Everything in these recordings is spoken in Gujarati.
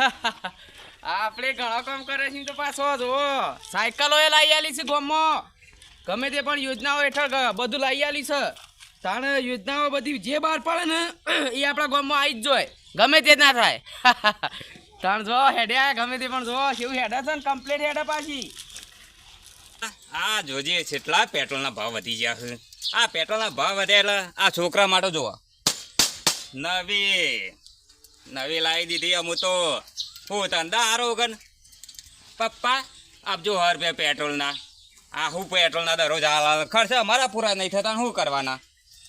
આપણે ઘણો કામ કરે છે તો પાછો જો સાયકલો એ લાવી આલી છે ગામમાં. ગમે તે પણ યોજનાઓ હેઠળ બધું લાવી આલી છે. તાણ યોજનાઓ બધી જે બહાર પડે ને, એ આપણા ગામમાં આવી જ જોઈએ ગમે તે ના થાય. તાણ જો હેડ્યા, ગમે તે પણ જો કેવું હેડા છે ને કમ્પ્લીટ હેડા પાછી. આ જોજે કેટલા પેટ્રોલના ભાવ વધી ગયા છે. આ પેટ્રોલના ભાવ વધ્યા એટલે આ છોકરા માટે જોવા નવી નવી લાવી દીધી અમુ તો. હું ધંધા હારો વગર પપ્પા આપજો હર બે પેટ્રોલના. આ હું પેટ્રોલના દરરોજ હાલ ખર્ચ અમારા પૂરા નહીં થતા શું કરવાના?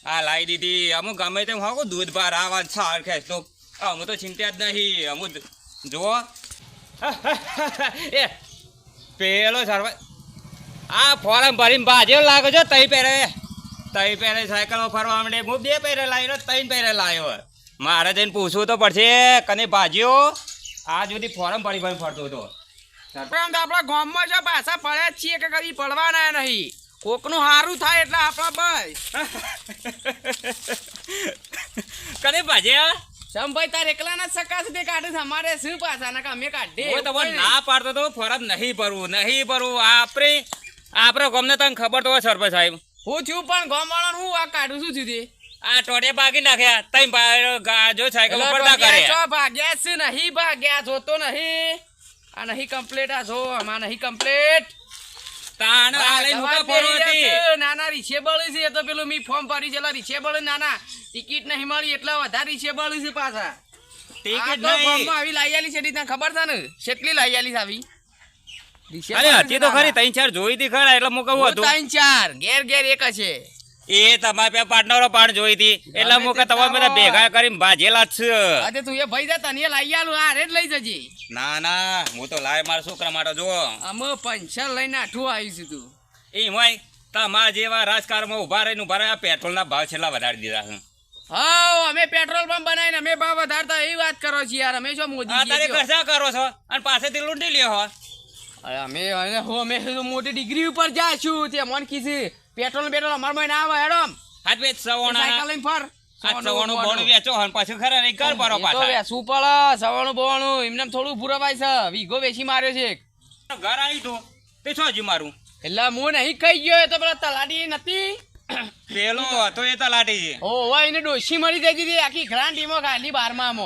આ લાવી દીધી. અમુક ગમે તેમ હા દૂધ બાર આવા છાર ખેંચ તો અમુ તો ચિંતા જ નહીં. અમુ જુઓ. એ, પેલો સર્વ આ ફોરમ ભરીને ભાજ્યો લાગે છો તઈ પહેરે. તઈ પહેરે સાયકલો ફરવા માંડે. હું બે પહેરે લાવ્યો તઈ પહેરે લાવ્યો. મારે જઈને પૂછવું તો પડશે કને ભાજ્યો આ સુધી ફોરમ ભરી ભરી ફરતો હતો. તો આપણા ગામમાં જો પાછા પડ્યા જ છીએ કે કદી પડવાના નહીં. કોકનું સારું થાય એટલે આપણા ભાઈ કને ભાજ્યા શંભાઈ તાર એકલા ના સકાશ તે કાઢે અમારે શું પાછા? ના અમે કાઢે હું તમને ના પાડતો તો ફોરમ નહીં ભરવું નહીં ભરવું. આપણે આપણે ગમને તને ખબર તો હોય સરપંચ સાહેબ. હું છું પણ ગામ વાળા હું આ કાઢું શું છું તે આ ટોડે ભાગી નાખ્યા. તઈ જો સાયકલ પડતા ભાગ્યા કરે. છો, ભાગ્યા છે નહીં ભાગ્યા જોતો નહીં. આ નહીં કમ્પ્લીટ આ જો આમાં નહીં કમ્પ્લીટ તાણ આ મૂકા હતી. નાના રીસેબલ છે એ તો પેલું મી ફોર્મ ભરી જેલા રીછે બળી નાના. ટિકિટ નહીં મળી એટલા વધારે રીસેબલ છે પાછા. ટિકિટ તો ફોર્મ આવી લાઈ આલી છે તને ખબર છે ને? કેટલી લાઈ આલી છે આવી? અરે હતી તો ખરી ત્રણ ચાર જોઈ હતી ખરા એટલે મુકાવું હતું. ત્રણ ચાર ઘેર ઘેર એક છે એ તમારા પાર્ટનરો પણ જોઈ હતી. એટલે મુકે હું તે કે તમે બધા ભેગા કરીને ભાજેલા છે. અરે તું એ ભાઈ જા તને લાઈ આલું આ રે લઈ જજે. ના ના હું તો લાય મારા છોકરા માટે જો અમે પંચર લઈને આઠું છે તું. એ હોય તમારા જેવા રાજકારણમાં ઊભા રહીને ઊભા રહ્યા પેટ્રોલના ભાવ છેલ્લા વધારી દીધા છે. હા અમે પેટ્રોલ પંપ બનાવીને અમે ભાવ વધારતા એ વાત કરો છીએ યાર અમે શું મોદી અત્યારે છીએ કરો છો? અને પાસેથી લૂંટી લ્યો હો. અમે હું અમે મોટી ડિગ્રી ઉપર જાશું તે મને કીધું. પેટ્રોલ પેટ્રોલ અમારમાં ના આવે હેડમ. હાથ વેચ સાયકલ લઈને ફર. સવાણું બોણું વેચો હન પાછું ખરા નહીં કર પરો એ તો પાછા. વેચવું પડે. સવાણું બોવાણું એમને થોડું પુરવાય છે. વીગો વેચી માર્યો છે ઘર આવી તો. પેછો હજી મારું. એટલે હું નહીં કહી ગયો તો પેલા તલાટી નથી. પેલો હતો એ તલાટી છે. ઓ એને ડોશી મળી જતી હતી આખી ગ્રાન્ટીમાં ખાલી બારમાં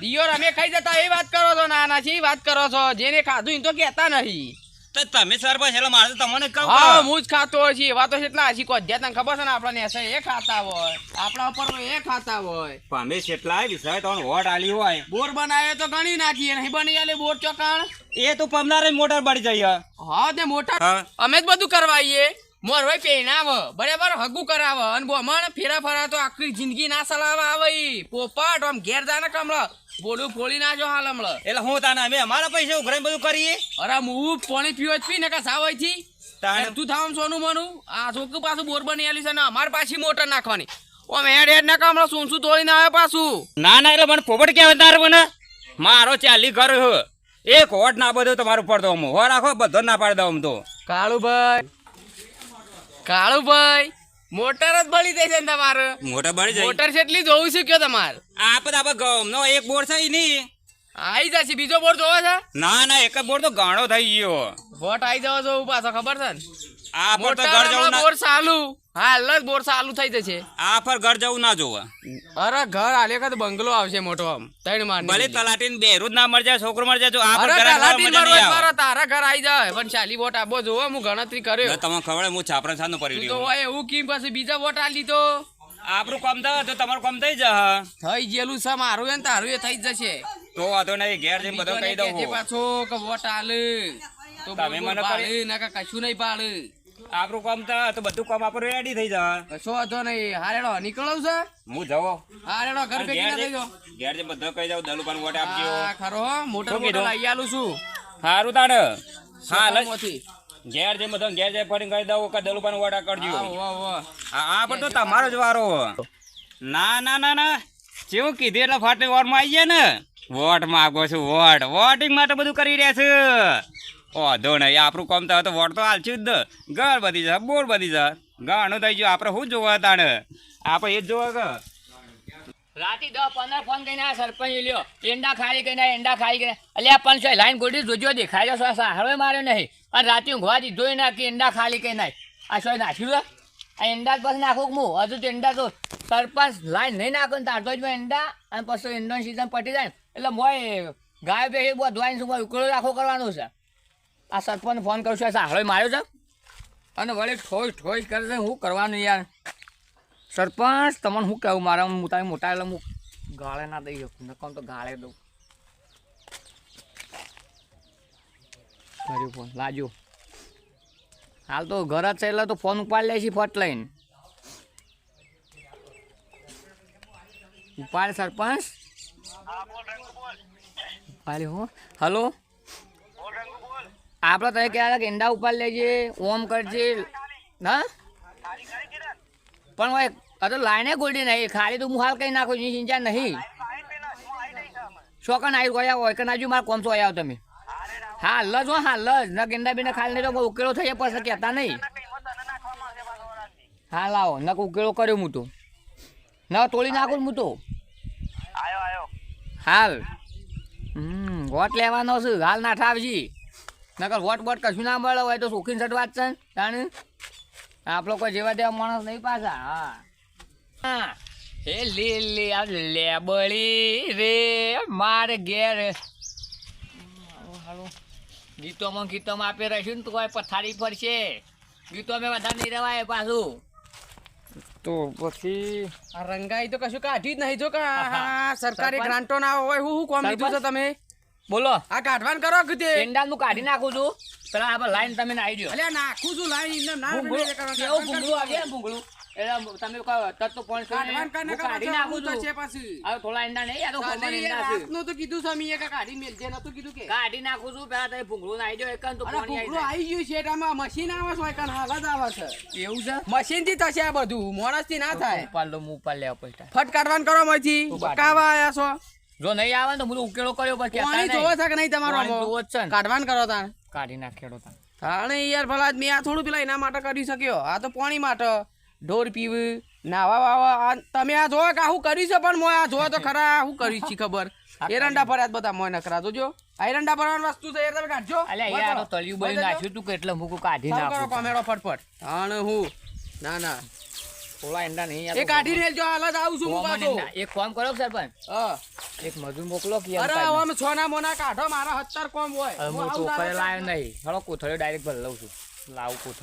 દિયોર અમે ખાઈ જતા. એ વાત કરો છો નાના ના છે વાત કરો છો. જેને ખાધું એ તો કહેતા નહીં. તો તમે સરપંચ એટલે મારે તમને કહું હા હું જ ખાતો હોય છે. એવા તો કેટલા હજી કોઈ તને ખબર છે ને આપણા નેસે એ ખાતા હોય. આપણા ઉપર એ ખાતા હોય. પામે કેટલાય વિષય તો વોટ આલી હોય. બોર બનાવે તો ગણી નાખીએ નહીં બની આલે બોર ચોકાણ. એ તો પમનારે મોટર બળી જાય. હા તે મોટર અમે જ બધું કરવાઈએ. મોરભાઈ પહેરાવ બરાબર? હગું કરાવ. અને બોમણ ફેરા ફરા તો આખી જિંદગી ના ચલાવવા આવે. પોપટ આમ ઘેર જાને કમળ. બોલું ફોડી જો હાલ હમણાં. એટલે હું તાને અમે અમારા પૈસા ઉઘરાઈને બધું કરીએ? અરે હું પાણી પીવો જ પી ને કા સાવથી તું થાવ સોનું મનું. આ છોકરું પાછું બોર બની આલી છે ને અમારે પાછી મોટર નાખવાની. ઓમ હેડ હેડ ના કામ શું શું તોડીને આવે પાછું? ના ના એટલે મને પોપટ કહેવાય તાર મને? મારો ચાલી ઘર એક હોટ ના બધું તમારું પડતો હું હો રાખો બધો ના પાડી દઉં તો. કાળુભાઈ. કાળુભાઈ મોટર જ બળી દે છે ને તમારે. મોટર બળી જાય. મોટર જેટલી જોવું છે કયો તમારે? આપણે આપણે ગમનો એક બોર છે નહીં. આવી જશે બીજો બોર જોવો છે? ના ના એક બોર તો ગાણો થઈ ગયો. વોટ આવી જવો છો પાછો ખબર છે ને? આ પર તો ઘર જવું ના બોર ચાલુ. હાલ જ બોર ચાલુ થઈ જશે. આ પર ઘર જવું ના જોવા. અરે ઘર તો બંગલો આવશે મોટો આમ ત્રણ માળ ભલે તલાટીને બેરું જ ના જાય છોકરો મળજે જાય આ પર ઘર મારો. મારો તારા ઘર આવી જાય. પણ ચાલી વોટ આપો જોવો હું ગણતરી કર્યો. તમને ખબર હું છાપરા સાનું પડી તો હોય એવું કેમ પછી બીજા વોટ આલી તો આપણું કામ થાય તો તમારું કામ થઈ જા થઈ ગયેલું છે મારું ને તારું એ થઈ જશે. તો વાંધો નહીં ઘેર જઈને બધો કહી દઉં બીજોને કહેજે હું. પાછો કે વોટ આલે. તો તમે મને કશું નહીં પાડે. આપણું કામ તો બધું કામ આપણું રેડી થઈ જાય કશો વાંધો નહીં. હારેડો નીકળવું છે? હું જવો. હારેડો ઘર ભેગી ના થઈ જાવ ઘેર જે બધો કહી જાવ દલુપાન વોટ આપજો. ખરો મોટર મોટર લઈ આલું છું. હારું તાણ. હા લઈ ઘેર જે બધો ઘેર જે ફરીને કહી દઉં કે દલુપાન વોટ કરજો. આ પણ તો તમારો જ વારો ના ના ના ના. કેવું કીધું એટલે ફાટે વોટમાં આવી ગયા ને. વોટ માગો છું વોટ. વોટિંગ માટે બધું કરી રહ્યા છે. ઓધો નહીં આપણું કામ તો વોટ તો હાલશું જ ઘર બધી જા બોર બધી જા ઘણું થઈ ગયું, આપણે શું જોવા તાણે આપણે એ જ જોવા કે? પંદર ફોન કરીને આ સરપંચ લ્યો, એંડા ખાલી કરીને, એંડા ખાલી કરીને. અલ્યા, પણ છે, લાઈન ગોડી જોજો, દેખાય છે સાહરો માર્યો નહીં. અને રાતે ઊંઘવા દીધો ના કે એંડા ખાલી કરીને નાખ આ શું નાખ્યું છે? આ એંડા પછી નાખું હું? હજુ તો એંડા તો સરપંચ લાઈન નહીં નાખો ને તારતો જ અને પછી એંડાની સીઝન પટી જાય એટલે મોય ગાય બે બધું ધોઈને શું ઉકળો રાખો કરવાનું છે. આ સરપંચ ફોન કરું છું, આ સાહરો માર્યો છે? અને વળી ઠોઈ ઠોઈ કરે છે શું કરવાનું યાર? સરપંચ, તમને શું કહેવું? મારા તારી મોટા એટલે હું ગાળે ના દઈ શકું નકમ તો ગાળે દઉં. કર્યું ફોન લાજો હાલ તો ઘર જ છે એટલે તો ફોન ઉપાડી લે છે ફટ લઈને. ઉપાડ સરપંચ. ઉપાડી હો. હલો? આપણે તમે કહેતા કે ઈંડા ઉપાડી લેજે ઓમ કરજે. હા પણ ભાઈ લાઈને ગોલ્ડી નહીં. ખાલી તો હું હાલ કઈ નાખું છું સિંચા નહીં. શોકન આવી ગયા હોય કે નાજુ મારા કોમ છો આવ્યા તમે. હા જ હો હા જ. ન ગેંડા બીને ખાલી નહીં તો ઉકેલો થઈ પડશે પછી કહેતા નહીં. હા લાવો નક ઉકેલો કર્યો હું તો. ન તોડી નાખું હું તો. હાલ. હમ વોટ લેવાનો છું. હાલ ના ઠાવજી. નકર વોટ બોટ કશું ના મળે હોય તો સુખીન સટ વાત છે જાણે? આપણો કોઈ જેવા તેવા માણસ નહીં પાછા હા. હા. હે લીલી આ લેબળી રે મારે ઘેર. ગીતોમાં ગીતોમાં આપી રહીશું ને તું કોઈ પથારી પડશે ગીતો અમે વધારે નહીં રહેવાય પાછું. તો પછી? આ રંગાઈ તો કશું કાઢી જ નહીં જો કા. સરકારી? ગ્રાન્ટો ના હોય હું શું કોમ લીધું છે તમે? બોલો. આ કાઢવાન કરો કે તે પેંડાલનું કાઢી નાખું છું. પેલા આપણે લાઈન તમે નાઈ દો. અલ્યા નાખું છું લાઈન એમને ના ભૂંગળું કેવું ભૂંગળું આવે ભૂંગળું? એટલે તમે કહો પોઈન્ટ કાઢને હું કરો કાઢી નાખું તો છે. પાછું. હવે થોડા ઈંડા નહીં આ તો ઈંડા છે. તો કીધું કે કાઢી મેલજે નતું કીધું કે. કાઢી નાખું છું પેલા તમે ભૂંગળું નાઈ દો એક તો પાણી આવી આવી ગયું છે એટામાં મશીન આવે છે કાન હાલ જ આવે છે. એવું છે? મશીનથી થશે આ બધું મોણસથી ના થાય. ઉપાડ લો હું ઉપાડ લેવા પૈસા ફટ કાઢવાનું કરો મજી તું કાવા આયા છો? જો નહીં આવે તો બધું ઉકેલો કર્યો પછી પાણી જોવો છે કે નહીં તમારો જોવો છે કાઢવાન કરો તાણ. કાઢી નાખેડો તાણ. તાણે યાર ભલા મેં આ થોડું પેલા એના માટે કરી શક્યો. આ તો પાણી માટે. ઢોર પીવું નાવા વાવા. આ તમે આ જોવા કે શું કર્યું છે પણ મોય આ જોવા તો ખરા શું કર્યું છે ખબર એરંડા ફર્યા બધા મોય નકરા જોજો. આ એરંડા ભરવાની વસ્તુ છે એ તમે કાઢજો. અલ્યા યાર તળિયું બળ્યું નાખ્યું તું કે એટલે મૂકું કાઢી નાખું. કોમેડો ફટફટ. તાણે હું. ના ના. થોડા ઈંડા નહીં એ કાઢી લેજો હાલ જ આવું છું હું પાછો. એક ફોન કરો સરપંચ. હા. એક મજૂર મોકલો કે અરે આમ છોના મોના કાઢો મારા હત્તર કોમ હોય. હું તો ચોખરે લાવ્યો નહીં. હળો કોથળીઓ ડાયરેક્ટ ભરી લઉં છું. લાવું કોથળી